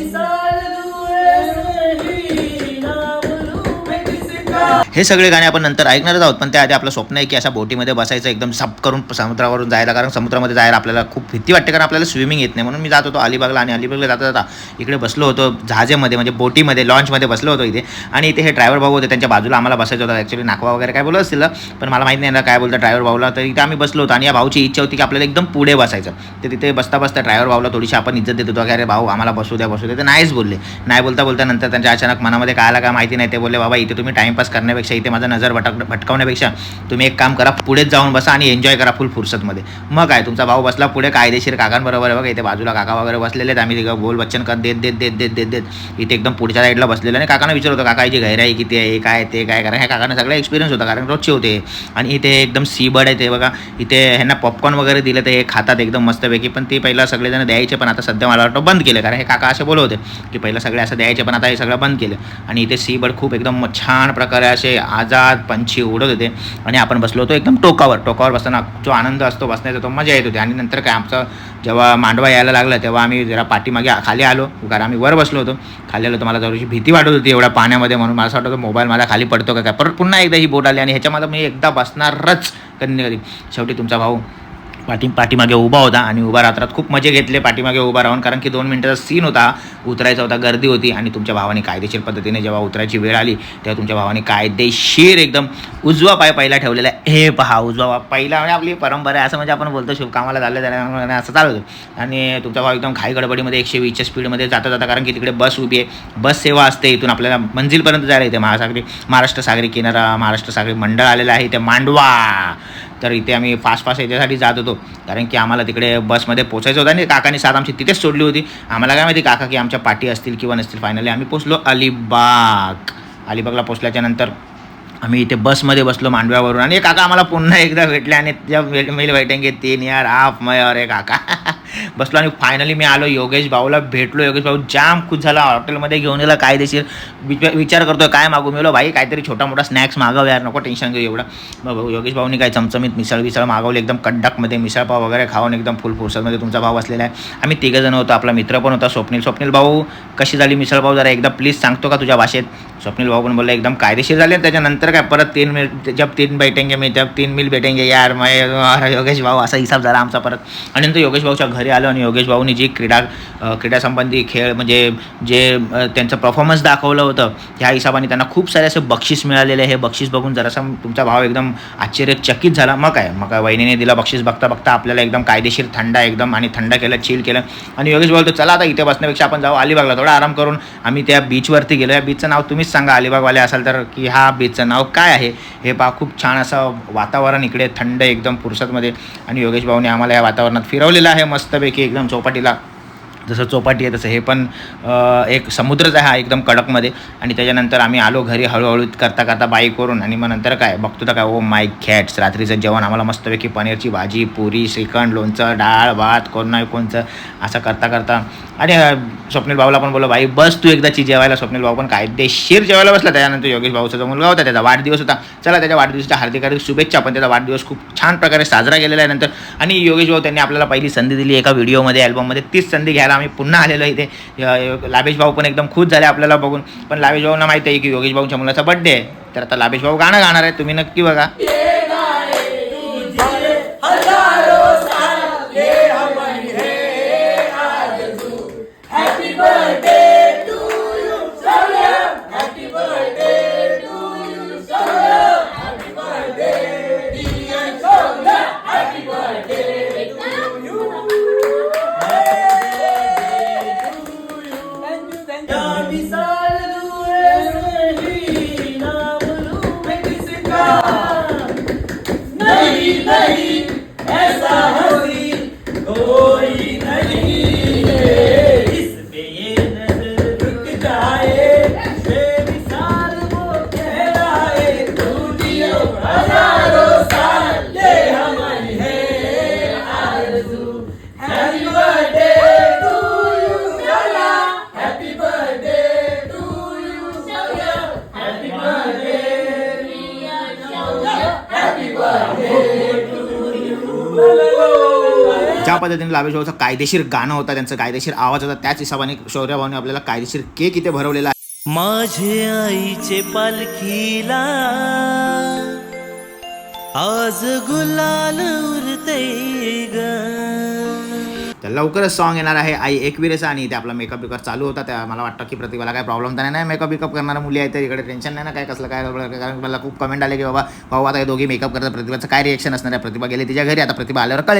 Isso. हे सगळे गाणे आपण नंतर ऐकणारच आहोत पण त्याआधी आपलं स्वप्न आहे की अशा बोटीमध्ये बसायचं एकदम सप करून समुद्रावरून जायला कारण समुद्रामध्ये जायला आपल्याला खूप भीती वाटते कारण आपल्याला स्विमिंग येत नाही. म्हणून मी जात होतो अलिबागला आणि अलिबागला जाता जाता इकडे बसलो होतो जहाजेमध्ये म्हणजे बोटीमध्ये लॉन्चमध्ये बसलो होतो इथे. आणि इथे हे ड्रायव्हर भाऊ होते त्यांच्या बाजूला आम्हाला बसायचं होतं. ॲक्च्युली नाकवा वगैरे काय बोलत असतील पण मला माहिती नाही ना काय बोलतं ड्रायव्हर भाऊला. तर इथे आम्ही बसलो होतो आणि या भाऊची इच्छा होती की आपल्याला एकदम पुढे बसायचं. तर तिथे बसता बसता ड्रायव्हर भाऊला थोडीशी आपण इज्जत देत होतो. अरे भाऊ आम्हाला बसू द्या बसू द्या. ते नाहीच बोलले. नाही बोलता बोलता नंतर त्यांच्या अचानक मनामध्ये काय आला काय माहिती नाही. ते बोलले बाबा इथे तुम्ही टाईमपास करण्यापेक्षा इथे माझा नजर भटक भटकवण्यापेक्षा तुम्ही एक काम करा पुढेच जाऊन बसा आणि एन्जॉय करा फुल फुर्सतमध्ये. मग काय तुमचा भाऊ बसला पुढे कायदेशीर काकांबरोबर आहे बघा इथे बाजूला काका वगैरे बसलेले आहेत. आम्ही तिघं बोल बच्चन कर देत देत देत देत देत देत. इथे एकदम पुढच्या साईडला बसलेलं आणि काकांना विचार होतं काकाची याची गैराई किती आहे? काय ते काय कारण ह्या काकांना सगळा एक्सपिरियन्स होता कारण रोजचे होते. आणि इथे एकदम सी बर्ड आहे ते बघा. इथे ह्यांना पॉपकॉर्न वगैरे दिलं ते हे खातात एकदम मस्तपैकी. पण ते पहिला सगळेजण द्यायचे पण आता सध्या मला वाटतं बंद केलं. कारण हे काका असे बोलवते की पहिलं सगळे असं द्यायचे पण आता हे सगळं बंद केलं. आणि इथे सी बर्ड खूप एकदम छान प्रकारे असे आजाद पंछी उडत होते. आणि आपण बसलो होतो एकदम टोकावर. टोकावर बसताना जो आनंद असतो बसण्याचा तो मजा येत होती. आणि नंतर काय आमचं जेव्हा मांडवा यायला लागला तेव्हा आम्ही जरा पाठीमागे खाली आलो. कारण आम्ही वर बसलो होतो. खाली आलो तर मला जराशी भीती वाटत होती एवढ्या पाण्यामध्ये म्हणून. मला असं वाटतं मोबाईल मला खाली पडतो का काय? परत पुन्हा एकदा ही बोट आली आणि ह्याच्यामध्ये मी एकदा बसणारच कधी कधी. शेवटी तुमचा भाऊ पाठी पाठीमागे उभा होता आणि उभा रात्रात खूप मजे घेतले पाठीमागे उभा राहून कारण की दोन मिनटाचा सीन होता उतरायचा होता गर्दी होती आणि तुमच्या भावाने कायदेशीर पद्धतीने जेव्हा उतरायची वेळ आली तेव्हा तुमच्या भावाने कायदेशीर एकदम उजवा पाय पहिला ठेवलेला आहे. हे पहा उजवा पाय पहिला म्हणजे आपली परंपरा आहे असं म्हणजे आपण बोलतो शुभकामाला झालं त्याला असं चालू होतं. आणि तुमचा भाव एकदम घाई गडबडीमध्ये एकशे वीसच्या स्पीडमध्ये जाता जाता कारण की तिकडे बस उभी आहे. बस सेवा असते इथून आपल्याला मंजिलपर्यंत जायला येते. महासागरी महाराष्ट्र सागरी किनारा महाराष्ट्र सागरी मंडळ आलेलं आहे इथे मांडवा. तर इथे आम्ही फास्ट फास्ट याच्यासाठी जात होतो. कारण की आम्हाला तिकडे बसमध्ये पोचायचं होतं आणि काकाने साथ आमची तिथेच सोडली होती. आम्हाला काय माहिती काका की आमच्या पाठी असतील किंवा नसतील. फायनली आम्ही पोचलो अलिबाग. अलिबागला पोचल्याच्यानंतर आम्ही इथे बसमध्ये बसलो मांडव्यावरून. आणि काका आम्हाला पुन्हा एकदा भेटले आणि त्या मिल भेटेंगे तीन यार हाफ मय अरे काका. बसलो आणि फायनली मी आलो. योगेश भाऊला भेटलो. योगेश भाऊ जाम खुश झाला. हॉटेलमध्ये घेऊन गेला. कायदेशीर विचार विचार करतोय. काय मागू? मिळलो भाई काहीतरी छोटा मोठा स्नॅक्स मागव यार. नको टेन्शन घेऊ एवढं. मग भाऊ योगेश भाऊनी काय चमचमीत मिसळ विसळ मागवली. एकदम कडकमध्ये मिसळपाव वगैरे खाऊन एकदम फुल फुरसतमध्ये तुमचा भाऊ असलेला आहे. आम्ही तिघं जण होतो. आपला मित्र पण होता स्वप्नील. स्वप्नील भाऊ कशी झाली मिसळपाव जरा एकदा प्लीज सांगतो का तुझ्या भाषेत? स्वप्नील भाऊ पण बोलला एकदम कायदेशीर झाले. त्याच्यानंतर काय? परत तीन मिल जब तीन बैठेंगे मी. जब तीन मिल भेटेंगे. यार मग योगेश भाऊ असा हिसाब झाला आमचा परत. आणि नंतर योगेश भाऊच्या घरी आलो आणि योगेश भाऊनी जी क्रीडा क्रीडा क्रीडासंबंधी खेळ म्हणजे जे त्यांचं परफॉर्मन्स दाखवलं होतं ह्या हिशोबाने त्यांना खूप सारे असे बक्षीस मिळालेले हे बक्षीस बघून जरासा तुमचा भाव एकदम आश्चर्यचकित झाला. मग काय? मग वहिनीने दिला बक्षीस बघता बघता आपल्याला एकदम कायदेशीर थंडा एकदम आणि थंड केलं चिल केलं. आणि योगेश बोलतो चला आता इथे बसण्यापेक्षा आपण जाऊ अलिबागला. थोडा आराम करून आम्ही त्या बीचवरती गेलो. या बीचचं नाव तुम्हीच सांगा. अलिबागवाले असाल तर की हा बीचचं नाव काय आहे? हे पहा खूप छान असं वातावरण इकडे थंड एकदम फुरसतमध्ये आणि योगेश भाऊने आम्हाला या वातावरणात फिरवलेलं आहे. मस्त मस्तपैकी एकदम चौपाटीला जसं चौपाटी आहे तसं हे पण एक समुद्रच आहे हा एकदम कडकमध्ये. आणि त्याच्यानंतर आम्ही आलो घरी हळूहळू करता करता बाईकवरून आणि मग नंतर काय बघतो तर काय ओ माय खॅट्स रात्रीचं जेवण आम्हाला मस्तपैकी पनीरची भाजी पुरी श्रीखंड लोणचं डाळ भात कोण नाही कोणचं असं करता करता. आणि स्वप्नील भाऊला पण बोललो भाई बस तू एकदाची जेवायला. स्वप्नील भाऊ पण कायदेशीर जेवायला बसला. त्याच्यानंतर योगेश भाऊचा जो मुलगा होता त्याचा वाढदिवस होता. चला त्याच्या वाढदिवसाच्या हार्दिक हार्दिक शुभेच्छा. पण त्याचा वाढदिवस खूप छान प्रकारे साजरा केलेला आहे नंतर. आणि योगेश भाऊ त्यांनी आपल्याला पहिली संधी दिली एका व्हिडिओमध्ये अल्बममध्ये तीच संधी घ्यायला आम्ही पुन्हा आलेलो इथे. य- लाभेश भाऊ पण एकदम खुश झाले आपल्याला बघून. पण लाभेश भाऊंना माहिती आहे की योगेश भाऊच्या मुलाचा बड्डे आहे. तर आता लाभेश भाऊ गाणं गाणार आहे तुम्ही नक्की बघा. विशाल दूर से ही नाम लूं मैं किसका नहीं नहीं पद्धतीने लाभेश भाऊचं कायदेशीर गाणं होतं त्यांचं कायदेशीर आवाज होता त्याच हिशोबाने शौर्य भाऊने आपल्याला कायदेशीर केक इथे भरवलेला आहे. माझे आईचे पालखीला आज गुलाल उरते ग. तर लवकरच सॉन्ग येणार आहे आई एकविरेचा आणि इथे आपला मेकअप बिकअप चालू होता. त्या मला वाटतं की प्रतिभाला काय प्रॉब्लेम तर नाही. मेकअप बिकअप करणाऱ्या मुली आहेत तर इकडे टेन्शन नाही ना काय कसलं काय कारण मला खूप कमेंट आले की बाबा भाऊ आता हे दोघी मेकअप करतात प्रतिभाचं काय रिएक्शन असणार आहे? प्रतिभा गेली तिच्या घरी आता प्रतिभा आल्यावर कळेल.